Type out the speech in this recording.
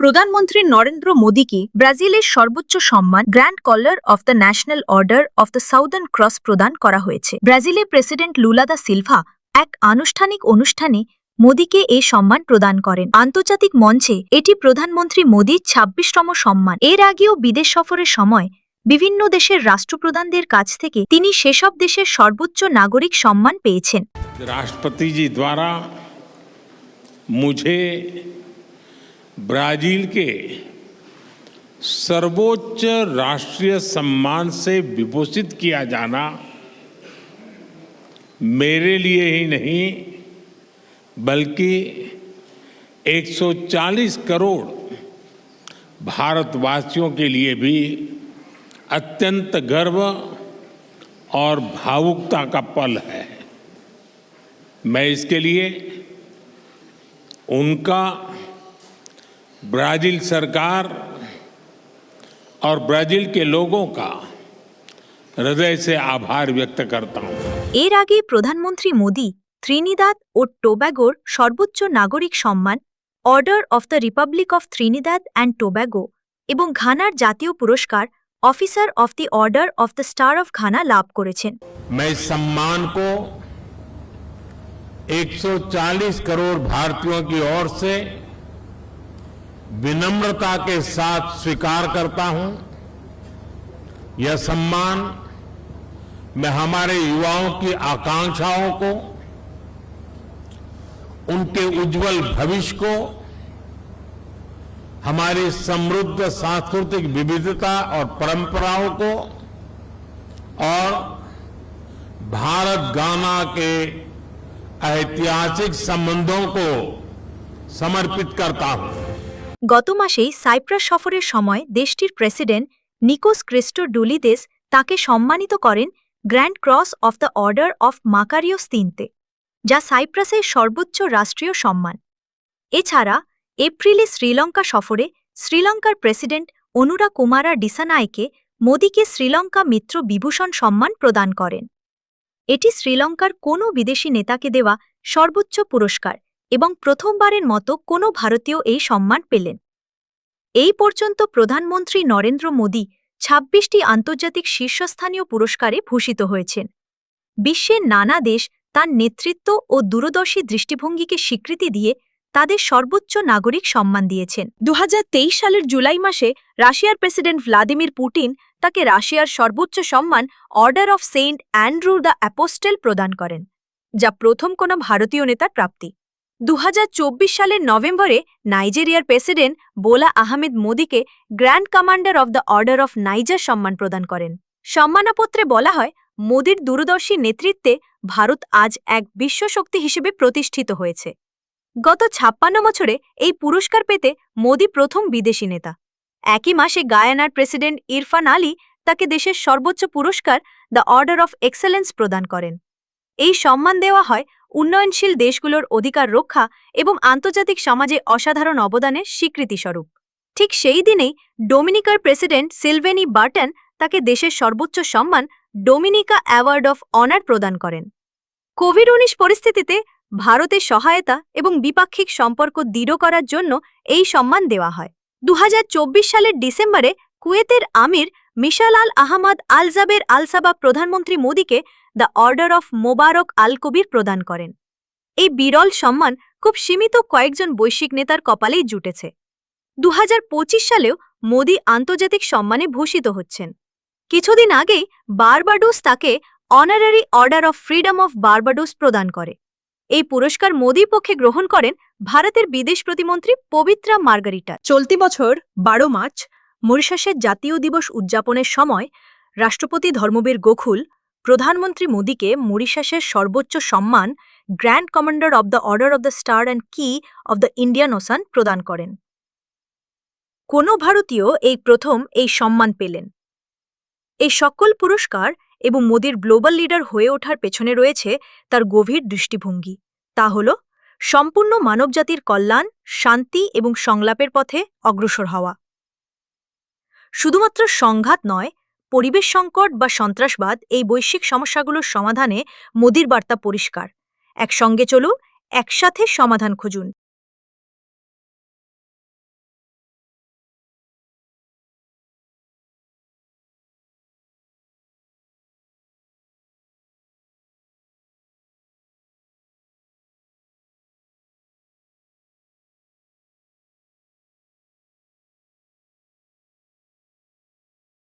প্রধানমন্ত্রী নরেন্দ্র মোদীকে ব্রাজিলের সর্বোচ্চ সম্মান grand collar of the national order of the southern cross প্রদান করা হয়েছে। ব্রাজিলের প্রেসিডেন্ট লুলাদা সিলভা এক আনুষ্ঠানিক অনুষ্ঠানে মোদীকে এই সম্মান প্রদান করেন। আন্তর্জাতিক মঞ্চে এটি প্রধানমন্ত্রী মোদীর ছাব্বিশতম সম্মান। এর আগেও বিদেশ সফরের সময় বিভিন্ন দেশের রাষ্ট্রপ্রধানদের কাছ থেকে তিনি সেসব দেশের সর্বোচ্চ নাগরিক সম্মান পেয়েছেন। রাষ্ট্রপতিজি দ্বারা মুঝে ब्राज़ील के सर्वोच्च राष्ट्रीय सम्मान से विभूषित किया जाना मेरे लिए ही नहीं, बल्कि 140 करोड़ भारतवासियों के लिए भी अत्यंत गर्व और भावुकता का पल है। मैं इसके लिए उनका ब्राजील सरकार और ब्राजील के लोगों का हृदय से आभार व्यक्त करता हूं এর আগে প্রধানমন্ত্রী মোদী ত্রিনিদাদ ও টোব্যাগোর সর্বোচ্চ নাগরিক সম্মান order of the republic of Trinidad and Tobago এবং ঘানার জাতীয় পুরস্কার officer of the order of the star of Ghana লাভ করেছেন मैं इस सम्मान को 140 करोड़ भारतीयों की ओर से विनम्रता के साथ स्वीकार करता हूँ। यह सम्मान मैं हमारे युवाओं की आकांक्षाओं को, उनके उज्जवल भविष्य को, हमारी समृद्ध सांस्कृतिक विविधता और परंपराओं को और भारत गाना के ऐतिहासिक संबंधों को समर्पित करता हूँ। গত মাসেই সাইপ্রাস সফরের সময় দেশটির প্রেসিডেন্ট নিকোস ক্রিস্টো ডুলিদেস তাকে সম্মানিত করেন grand cross of the order of Makarios তিনতে, যা সাইপ্রাসের সর্বোচ্চ রাষ্ট্রীয় সম্মান। এছাড়া এপ্রিলে শ্রীলঙ্কা সফরে শ্রীলঙ্কার প্রেসিডেন্ট অনুরা কুমারা ডিসানায়কে মোদীকে শ্রীলঙ্কা মিত্র বিভূষণ সম্মান প্রদান করেন। এটি শ্রীলঙ্কার কোনো বিদেশি নেতাকে দেওয়া সর্বোচ্চ পুরস্কার এবং প্রথমবারের মতো কোনো ভারতীয় এই সম্মান পেলেন। এই পর্যন্ত প্রধানমন্ত্রী নরেন্দ্র মোদী ছাব্বিশটি আন্তর্জাতিক শীর্ষস্থানীয় পুরস্কারে ভূষিত হয়েছেন। বিশ্বের নানা দেশ তার নেতৃত্ব ও দূরদর্শী দৃষ্টিভঙ্গিকে স্বীকৃতি দিয়ে তাদের সর্বোচ্চ নাগরিক সম্মান দিয়েছেন। দু হাজার তেইশ সালের জুলাই মাসে রাশিয়ার প্রেসিডেন্ট ভ্লাদিমির পুটিন তাকে রাশিয়ার সর্বোচ্চ সম্মান order of Saint Andrew the Apostle প্রদান করেন, যা প্রথম কোনো ভারতীয় নেতার প্রাপ্তি। দু হাজার চব্বিশ সালের নভেম্বরে নাইজেরিয়ার প্রেসিডেন্ট বোলা আহমেদ মোদীকে grand commander of the order of Niger সম্মান প্রদান করেন। সম্মানপত্রে বলা হয়, মোদীর দূরদর্শী নেতৃত্বে ভারত আজ এক বিশ্বশক্তি হিসেবে প্রতিষ্ঠিত হয়েছে। গত ছাপ্পান্ন বছরে এই পুরস্কার পেতে মোদী প্রথম বিদেশি নেতা। একই মাসে গায়ানার প্রেসিডেন্ট ইরফান আলী তাকে দেশের সর্বোচ্চ পুরস্কার দ্য অর্ডার অফ এক্সেলেন্স প্রদান করেন। এই সম্মান দেওয়া হয় উন্নয়নশীল দেশগুলোর অধিকার রক্ষা এবং আন্তর্জাতিক সমাজে অসাধারণ অবদানের স্বীকৃতিস্বরূপ। ঠিক সেই দিনেই ডোমিনিকার প্রেসিডেন্ট সিলভেনি বার্টন তাকে দেশের সর্বোচ্চ সম্মান ডোমিনিকা অ্যাওয়ার্ড অফ অনার প্রদান করেন। কোভিড উনিশ পরিস্থিতিতে ভারতের সহায়তা এবং দ্বিপাক্ষিক সম্পর্ক দৃঢ় করার জন্য এই সম্মান দেওয়া হয়। দু হাজার চব্বিশ সালের ডিসেম্বরে কুয়েতের আমির মিশাল আল আহমদ আলজাবের আলসাবা প্রধানমন্ত্রী মোদীকে the order of Mubarak al Kabir প্রদান করেন। এই বিরল সম্মান খুব সীমিত কয়েকজন বৈশ্বিক নেতার কপালেই জুটেছে। দুহাজার পঁচিশ সালেও মোদি আন্তর্জাতিক সম্মানে ভূষিত হচ্ছেন। কিছুদিন আগেই বারবাডোস তাকে honorary order of freedom of Barbados প্রদান করে। এই পুরস্কার মোদির পক্ষে গ্রহণ করেন ভারতের বিদেশ প্রতিমন্ত্রী পবিত্রা মার্গারিটা। চলতি বছর বারো মার্চ মরিশাসের জাতীয় দিবস উদযাপনের সময় রাষ্ট্রপতি ধর্মবীর গোখুল প্রধানমন্ত্রী মোদীকে মরিশাসের সর্বোচ্চ সম্মান grand commander of the order of the star and key of the Indian ocean প্রদান করেন। কোনো ভারতীয় এই প্রথম এই সম্মান পেলেন। এই সকল পুরস্কার এবং মোদীর গ্লোবাল লিডার হয়ে ওঠার পেছনে রয়েছে তার গভীর দৃষ্টিভঙ্গি। তা হল, সম্পূর্ণ মানবজাতির কল্যাণ, শান্তি এবং সংলাপের পথে অগ্রসর হওয়া। শুধুমাত্র সংঘাত নয়, পরিবেশ সংকট বা সন্ত্রাসবাদ এই বৈশ্বিক সমস্যাগুলোর সমাধানে মোদির বার্তা পরিষ্কার। একসঙ্গে চলুন, একসাথে সমাধান খুঁজুন।